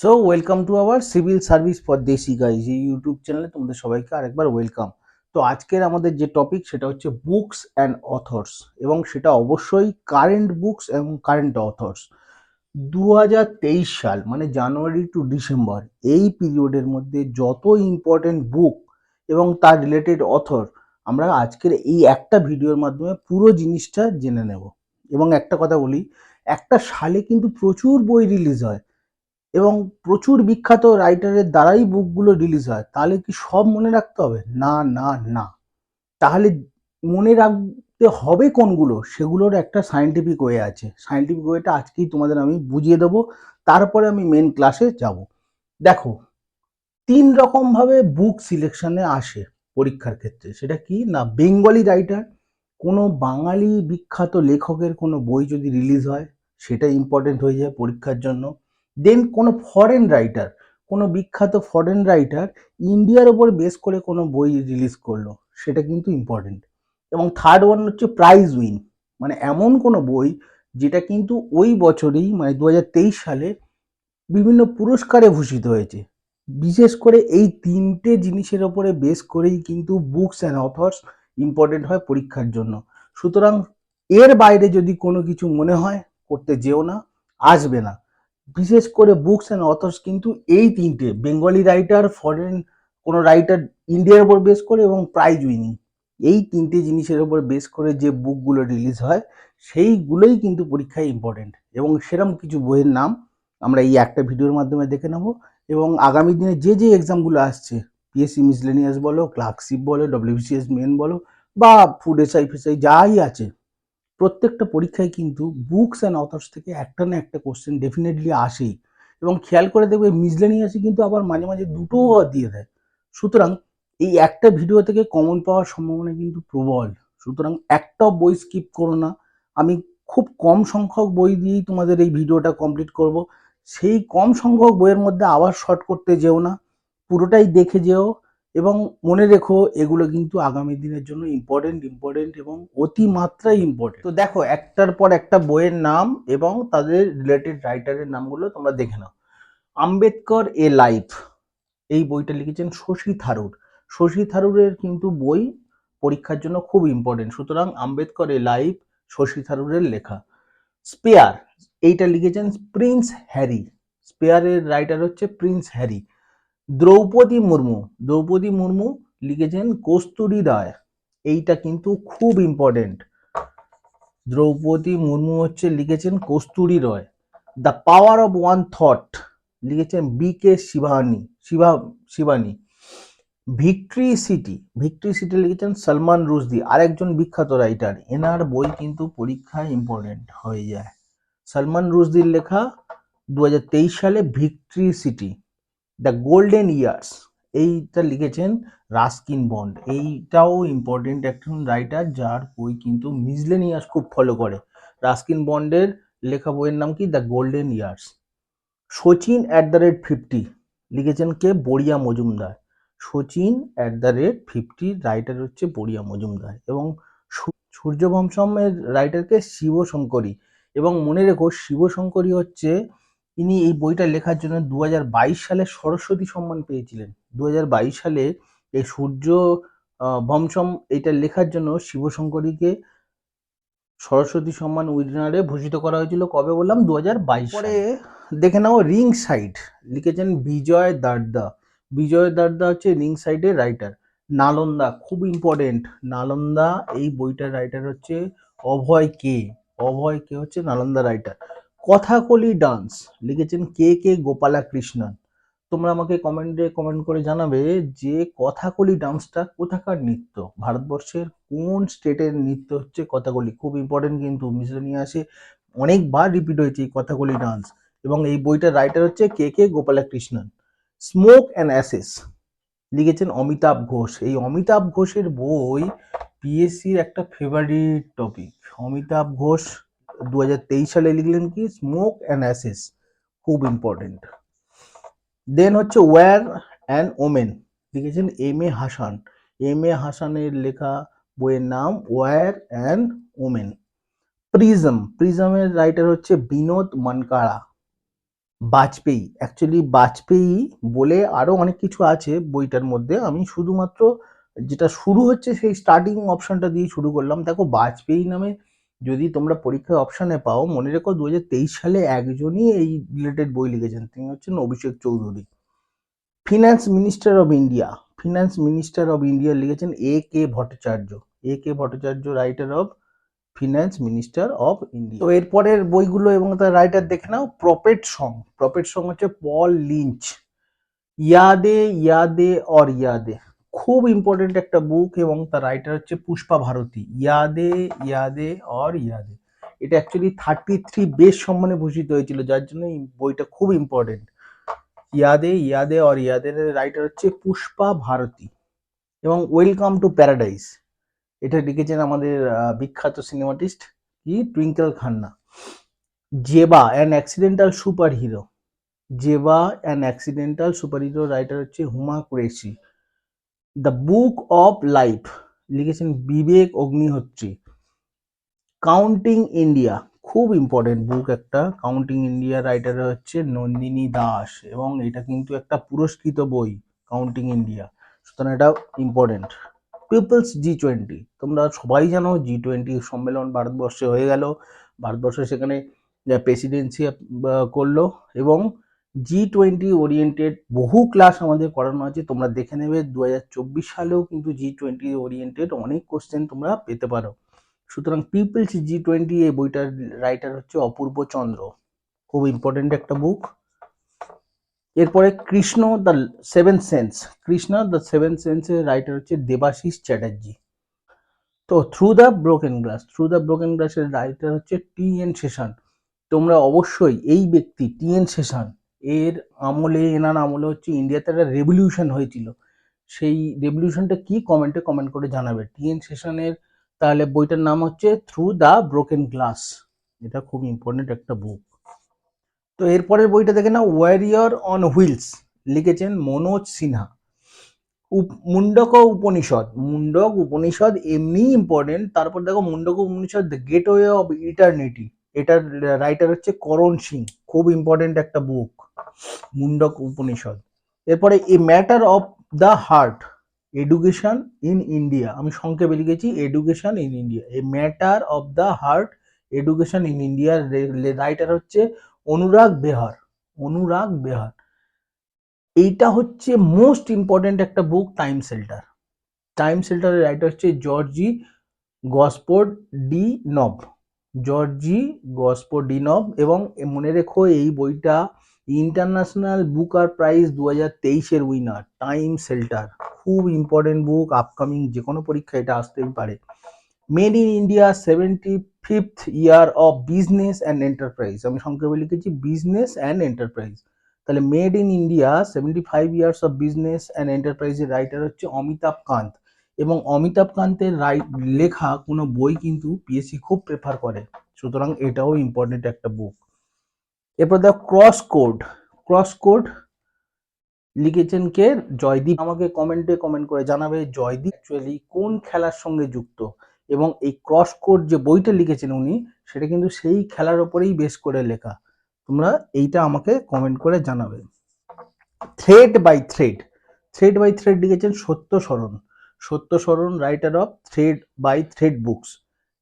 So welcome to our civil service for desi guys এই YouTube চ্যানেলে তোমাদের সবাইকে আরেকবার ওয়েলকাম তো আজকের আমাদের যে টপিক সেটা হচ্ছে বুকস অ্যান্ড অথর্স এবং সেটা অবশ্যই কারেন্ট বুকস এবং কারেন্ট অথর্স দু হাজার তেইশ সাল মানে জানুয়ারি টু ডিসেম্বর এই পিরিয়ডের মধ্যে যত ইম্পর্টেন্ট বুক এবং তার রিলেটেড অথর আমরা আজকের এই একটা ভিডিওর মাধ্যমে পুরো জিনিসটা জেনে নেব। এবং একটা কথা বলি, একটা সালে কিন্তু প্রচুর বই রিলিজ হয়। এবং প্রচুর বিখ্যাত রাইটারের দ্বারাই বুকগুলো রিলিজ হয়, তাহলে কি সব মনে রাখতে হবে? না না না। তাহলে মনে রাখতে হবে কোনগুলো? সেগুলোর একটা সায়েন্টিফিক ওয়ে আছে। সায়েন্টিফিক ওয়েটা আজকেই তোমাদের আমি বুঝিয়ে দেবো, তারপরে আমি মেন ক্লাসে যাব। দেখো, তিন রকমভাবে বুক সিলেকশনে আসে পরীক্ষার ক্ষেত্রে। সেটা কি? না বেঙ্গলি রাইটার কোনো বাঙালি বিখ্যাত লেখকের কোনো বই যদি রিলিজ হয়, সেটা ইম্পর্টেন্ট হয়ে যায় পরীক্ষার জন্য। দেন কোনো ফরেন রাইটার কোনো বিখ্যাত ফরেন রাইটার ইন্ডিয়ার ওপর বেস করে কোনো বই রিলিজ করল, সেটা কিন্তু ইম্পর্টেন্ট এবং থার্ড ওয়ান হচ্ছে প্রাইজ উইন মানে এমন কোনো বই যেটা কিন্তু ওই বছরেই মানে দু হাজার তেইশ সালে বিভিন্ন পুরস্কারে ভূষিত হয়েছে। বিশেষ করে এই তিনটে জিনিসের ওপরে বেস করেই কিন্তু বুকস অ্যান্ড অথর্স ইম্পর্টেন্ট হয় পরীক্ষার জন্য। সুতরাং এর বাইরে যদি কোনো কিছু মনে হয়, করতে যেও না, আসবে না। বিশেষ করে বুকস অ্যান্ড অথর্স কিন্তু এই তিনটে বেঙ্গলি রাইটার ফরেন কোনো রাইটার ইন্ডিয়ার উপর বেস করে এবং প্রাইজ উইনিং এই তিনটে জিনিসের উপর বেস করে যে বুকগুলো রিলিজ হয়, সেইগুলোই কিন্তু পরীক্ষায় ইম্পর্টেন্ট এবং সেরম কিছু বইয়ের নাম আমরা এই একটা ভিডিওর মাধ্যমে দেখে নেব। এবং আগামী দিনে যে যে এক্সামগুলো আসছে পিএসসি মিসলেনিয়াস বলো ক্লার্কশিপ বলো ডব্লিউবিসিএস মেন বলো, বা ফুড এসআই ফেসআই যাই আছে প্রত্যেকটা পরীক্ষায় কিন্তু বুকস অ্যান্ড অথার্স থেকে একটা না একটা কোশ্চেন ডেফিনেটলি আসেই। এবং খেয়াল করে দেখবে মিসলেনিয়াসে কিন্তু আবার মাঝে মাঝে দুটোও দিয়ে দেয়। সুতরাং এই একটা ভিডিও থেকে কমন পাওয়ার সম্ভাবনা কিন্তু প্রবল। সুতরাং একটাও বই স্কিপ করো না। আমি খুব কম সংখ্যক বই দিয়েই তোমাদের এই ভিডিওটা কমপ্লিট করব। সেই কম সংখ্যক বইয়ের মধ্যে আবার শর্ট করতে যেও না। পুরোটাই দেখে যেও। এবং মনে রেখো, এগুলো কিন্তু আগামী দিনের জন্য ইম্পর্টেন্ট ইম্পর্টেন্ট এবং অতিমাত্রায় ইম্পর্টেন্ট তো দেখো, একটার পর একটা বইয়ের নাম এবং তাদের রিলেটেড রাইটারের নামগুলো তোমরা দেখে নাও। আম্বেদকর এ লাইফ, এই বইটা লিখেছেন শশী থারুর। শশী থারুরের কিন্তু বই পরীক্ষার জন্য খুব ইম্পর্টেন্ট সুতরাং আম্বেদকর এ লাইফ, শশী থারুরের লেখা। স্পেয়ার, এইটা লিখেছেন প্রিন্স হ্যারি। স্পেয়ারের রাইটার হচ্ছে প্রিন্স হ্যারি। দ্রৌপদী মুর্মু দ্রৌপদী মুর্মু লিখেছেন কস্তুরী রায়। এইটা কিন্তু খুব ইম্পর্টেন্ট দ্রৌপদী মুর্মু হচ্ছে লিখেছেন Kasturi Ray. The power of one thought লিখেছেন B K Shivani Shiva Shivani victory city victory city লিখেছেন সলমান রুশদি আরেকজন বিখ্যাত রাইটার এনার বই কিন্তু পরীক্ষায় ইম্পর্টেন্ট হয়ে যায়। সলমান রুশদির লেখা দু হাজার তেইশ সালে victory city the golden years এইটা লিখেছেন রাস্কিন বন্ড। এইটাও ইম্পর্টেন্ট একজন রাইটার যার বই কিন্তু মিজলেনিয়াস খুব ফলো করে। রাস্কিন বন্ডের লেখা বইয়ের নাম কি? The golden years Sachin at the rate fifty লিখেছেন কে? Boria Majumdar. Sachin at the rate fifty writer হচ্ছে বড়িয়া মজুমদার। এবং সূর্যবংশমের রাইটারকে শিবশঙ্করী। এবং মনে রেখো, শিবশঙ্করী হচ্ছে ইনি এই বইটা লেখার জন্য দু হাজার বাইশ সালে সরস্বতী সম্মান পেয়েছিলেন। দুহাজার বাইশ সালে এই সূর্য বংশম এটা লেখার জন্য শিবশঙ্করীকে সরস্বতী সম্মান উইনারে ভূষিত করা হয়েছিল কবে বললাম? দু হাজার বাইশ পরে দেখে নাও রিং সাইড লিখেছেন বিজয় দারদা। বিজয় দারদা হচ্ছে রিং সাইডের রাইটার নালন্দা খুব ইম্পর্টেন্ট নালন্দা এই বইটার রাইটার হচ্ছে অভয় কে। অভয় কে হচ্ছে নালন্দা রাইটার কথাকলি ডান্স লিখেছেন কে কে গোপালা কৃষ্ণন তোমরা আমাকে কমেন্টে কমেন্ট করে জানাবে যে কথাকলি ডান্সটা কোথাকার নৃত্য? ভারতবর্ষের কোন স্টেটের নৃত্য হচ্ছে কথাকলি? খুব ইম্পর্টেন্ট কিন্তু মিশনে আসে অনেকবার রিপিট হয়েছে এই কথাকলি ডান্স। এবং এই বইটার রাইটার হচ্ছে কে K Gopala Krishnan smoke and ashes লিখেছেন অমিতাভ ঘোষ। এই অমিতাভ ঘোষের বই পিএসসির একটা ফেভারিট টপিক অমিতাভ ঘোষ দু হাজার তেইশ সালে লিখলেন কি? স্মোক অ্যান্ড অ্যাসেস খুব ইম্পর্টেন্ট দেন হচ্ছে ওয়্যার অ্যান্ড ওমেন লিখেছেন M A Hasan M A হাসানের লেখা বইয়ের নাম ওয়্যার অ্যান্ড ওমেন প্রিজম প্রিজমের রাইটার হচ্ছে বিনোদ মানকারা বাজপেয়ী. অ্যাকচুয়ালি বাজপেয়ী বলে আরও অনেক কিছু আছে বইটার মধ্যে। আমি শুধুমাত্র যেটা শুরু হচ্ছে সেই স্টার্টিং অপশনটা দিয়ে শুরু করলাম। দেখো বাজপেয়ী নামে যদি তোমরা পরীক্ষার অপশানে পাও, মনে রেখো দু হাজার তেইশ সালে একজনই এই রিলেটেড বই লিখেছেন, তিনি হচ্ছেন Abhishek Chowdhury. Finance minister of India finance minister of India লিখেছেন A K Bhattacharya A K Bhattacharya writer of finance minister of India তো এরপরের বইগুলো এবং তার রাইটার দেখে নাও প্রপেট সং প্রপেট সং হচ্ছে পল লিঞ্চ ইয়াদে ইয়াদে, অর ইয়াদে। খুব ইম্পর্টেন্ট একটা বুক এবং তার রাইটার হচ্ছে পুষ্পা ভারতী। ইয়াদে ইয়াদে অর ইয়াদে। এটা অ্যাকচুয়ালি থার্টি থ্রি বেশ সম্মানে ভূষিত হয়েছিল, যার জন্য এই বইটা খুব ইম্পর্টেন্ট ইয়াদে ইয়াদে অর ইয়াদের রাইটার হচ্ছে পুষ্পা ভারতী। এবং ওয়েলকাম টু প্যারাডাইস এটা লিখেছেন আমাদের বিখ্যাত সিনেমাটিস্ট কি? Twinkle Khanna Zeba an accidental superhero Zeba an accidental superhero writer হচ্ছে Huma Qureshi. The book of life লিখেছেন বিবেক অগ্নিহোত্রী। কাউন্টিং ইন্ডিয়া খুব ইম্পর্টেন্ট বুক একটা। কাউন্টিং ইন্ডিয়া রাইটার হচ্ছে নন্দিনী দাস এবং এটা কিন্তু একটা পুরস্কৃত বই কাউন্টিং ইন্ডিয়া সুতরাং এটা ইম্পর্টেন্ট পিপলস জি টোয়েন্টি তোমরা সবাই জানো জি টোয়েন্টি সম্মেলন ভারতবর্ষে হয়ে গেল। ভারতবর্ষে সেখানে প্রেসিডেন্সি করল এবং জি টোয়েন্টি ওরিয়েন্টেড বহু ক্লাস আমাদের করানো আছে। তোমরা দেখে নেবে দু হাজার চব্বিশ সালেও কিন্তু জি টোয়েন্টি ওরিয়েন্টেড অনেক কোশ্চেন তোমরা পেতে পারো। সুতরাং পিপলস জি টোয়েন্টি এই বইটার রাইটার হচ্ছে অপূর্ব চন্দ্র। খুব ইম্পর্টেন্ট একটা বুক এরপরে Krishna the seven sense Krishna the seven সেন্সের writer হচ্ছে দেবাশিস চ্যাটার্জি। তো through the broken glass through the broken গ্লাসের রাইটার হচ্ছে টি এন সেশন তোমরা অবশ্যই এই ব্যক্তি টি এন সেশন এর আমলে, এনার আমলে হচ্ছে ইন্ডিয়াতে একটা রেভলিউশন হয়েছিল। সেই রেভলিউশনটা কি কমেন্টে কমেন্ট করে জানাবে। টি এন সেশনের তাহলে বইটার নাম হচ্ছে থ্রু দ্য ব্রোকেন গ্লাস এটা খুব ইম্পর্টেন্ট একটা বুক তো এরপরের বইটা দেখে না ওয়ারিয়র অন হুইলস লিখেছেন মনোজ সিনহা। মুন্ডক উপনিষদ। মুন্ডক উপনিষদ এমনি ইম্পর্টেন্ট তারপর দেখো Mundak Upanishad the gateway of eternity এটার রাইটার হচ্ছে করণ সিং। খুব ইম্পর্টেন্ট একটা বুক মুন্ডক উপনিষদ। এরপরে a matter of the heart education in India আমি সংক্ষেপে লিখেছি education in India a matter of the heart education in ইন্ডিয়ার রাইটার হচ্ছে অনুরাগ বেহার অনুরাগ বেহার। এইটা হচ্ছে মোস্ট ইম্পর্টেন্ট একটা বুক টাইম সেল্টার টাইম সেল্টারের রাইটার হচ্ছে Georgi Gospodinov Georgi Gospodinov এবং মনে রেখো, এই বইটা ইন্টারন্যাশনাল বুকার প্রাইজ দু হাজার তেইশের উইনার টাইম সেল্টার খুব ইম্পর্টেন্ট বুক আপকামিং যে কোনো পরীক্ষা এটা আসতেই পারে। Made in India seventy fifth year of business and enterprise আমি সংক্ষেপে লিখেছি বিজনেস অ্যান্ড এন্টারপ্রাইজ তাহলে made in India seventy five years of business and এন্টারপ্রাইজের রাইটার হচ্ছে অমিতাভ কান্ত। এবং অমিতাভ কান্তের রাইট লেখা কোনো বই কিন্তু পিএসসি খুব প্রেফার করে। সুতরাং এটাও ইম্পর্টেন্ট একটা বুক এরপর দেখো ক্রস কোড ক্রস কোড লিখেছেন কে? জয়দীপ। আমাকে কমেন্টে কমেন্ট করে জানাবে জয়দীপ অ্যাকচুয়ালি কোন খেলার সঙ্গে যুক্ত? এবং এই ক্রস কোড যে বইটা লিখেছেন উনি, সেটা কিন্তু সেই খেলার ওপরেই বেশ করে লেখা। তোমরা এইটা আমাকে কমেন্ট করে জানাবে। Thread by thread thread by thread লিখেছেন Satya Smaran Satya Smaran writer of thread by thread books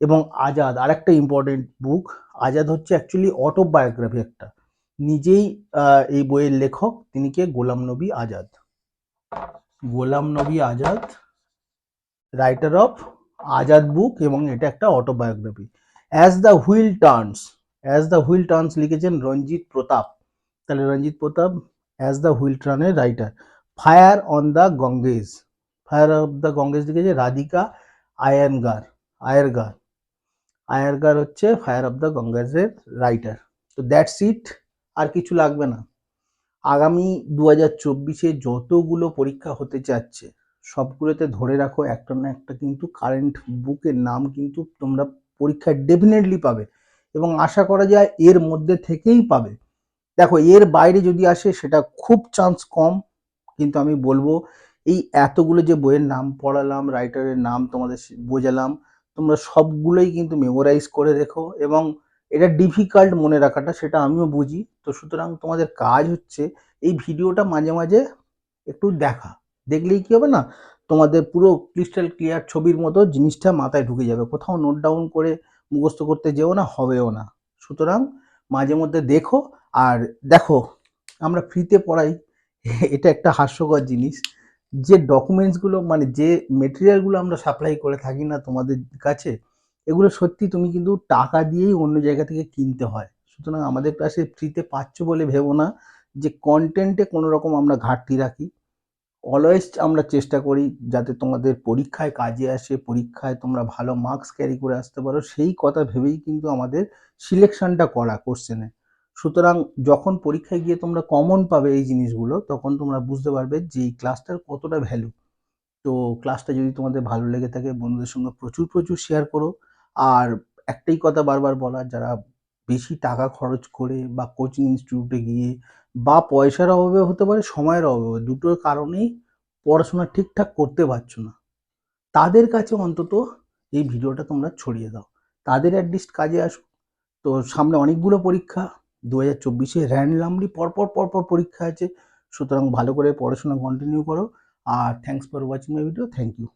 এবং আজাদ, আরেকটা ইম্পর্টেন্ট বুক আজাদ হচ্ছে অ্যাকচুয়ালি অটোবায়োগ্রাফি একটা। নিজেই এই বইয়ের লেখক, তিনি কে? গোলাম Nabi Azad. Ghulam Nabi Azad writer of Azad book এবং এটা একটা autobiography as the wheel turns as the wheel turns লিখেছেন রঞ্জিত প্রতাপ। তাহলে Ranjit Pratap as the wheel টার্নের writer fire on the Ganges fire of the Ganges লিখেছে রাধিকা আয়ানগার, আয়ারগার। আয়ারগার হচ্ছে fire of the গঙ্গেজের writer তো that's it আর কিছু লাগবে না। আগামী দু হাজার চব্বিশে যতগুলো পরীক্ষা হতে যাচ্ছে, সবগুলোতে ধরে রাখো, একটা না একটা কিন্তু কারেন্ট বুকের নাম কিন্তু তোমরা পরীক্ষায় ডেফিনেটলি পাবে। এবং আশা করা যায় এর মধ্যে থেকেই পাবে। দেখো, এর বাইরে যদি আসে, সেটা খুব চান্স কম। কিন্তু আমি বলব, এই এতগুলো যে বইয়ের নাম পড়ালাম রাইটারের নাম তোমাদের বোঝালাম তোমরা সবগুলোই কিন্তু মেমোরাইজ করে রেখো এবং এটা ডিফিকাল্ট মনে রাখাটা সেটা আমিও বুঝি। তো সুতরাং তোমাদের কাজ হচ্ছে এই ভিডিওটা মাঝে মাঝে একটু দেখা। দেখলেই কি হবে না? তোমাদের পুরো ক্রিস্টাল ক্লিয়ার ছবির মতো জিনিসটা মাথায় ঢুকে যাবে। কোথাও নোট ডাউন করে মুখস্থ করতে যেও না, হবেও না। সুতরাং মাঝে মধ্যে দেখো আর দেখো, আমরা ফ্রিতে পড়াই। এটা একটা হাস্যকর জিনিস। যে ডকুমেন্টসগুলো মানে যে মেটেরিয়ালগুলো আমরা সাপ্লাই করে থাকি না তোমাদের কাছে, এগুলো সত্যি তুমি কিন্তু টাকা দিয়েই অন্য জায়গা থেকে কিনতে হয়। সুতরাং আমাদের ক্লাসে ফ্রিতে পাচ্ছ বলে ভেবো না যে কন্টেন্টে কোনো রকম আমরা ঘাটতি রাখি। অলওয়েজ আমরা চেষ্টা করি যাতে তোমাদের পরীক্ষায় কাজে আসে, পরীক্ষায় তোমরা ভালো মার্কস ক্যারি করে আসতে পারো। সেই কথা ভেবেই কিন্তু আমাদের সিলেকশনটা করা কোশ্চেনে সুতরাং যখন পরীক্ষায় গিয়ে তোমরা কমন পাবে এই জিনিসগুলো, তখন তোমরা বুঝতে পারবে যে এই ক্লাসটার কতটা ভ্যালু তো ক্লাসটা যদি তোমাদের ভালো লেগে থাকে, বন্ধুদের সঙ্গে প্রচুর প্রচুর শেয়ার করো। আর একটাই কথা বারবার বলা, যারা বেশি টাকা খরচ করে বা কোচিং ইনস্টিটিউটে গিয়ে বা পয়সার অভাবে হতে পারে, সময়ের অভাবে, দুটোর কারণেই পড়াশোনা ঠিকঠাক করতে পারছ না। তাদের কাছে অন্তত এই ভিডিওটা তোমরা ছড়িয়ে দাও। তাদের অ্যাটলিস্ট কাজে আসো তো সামনে অনেকগুলো পরীক্ষা দু হাজার চব্বিশে র্যান্ডলামলি পরপর পরপর পরীক্ষা আছে। সুতরাং ভালো করে পড়াশোনা কন্টিনিউ করো। আর thanks for watching my video thank you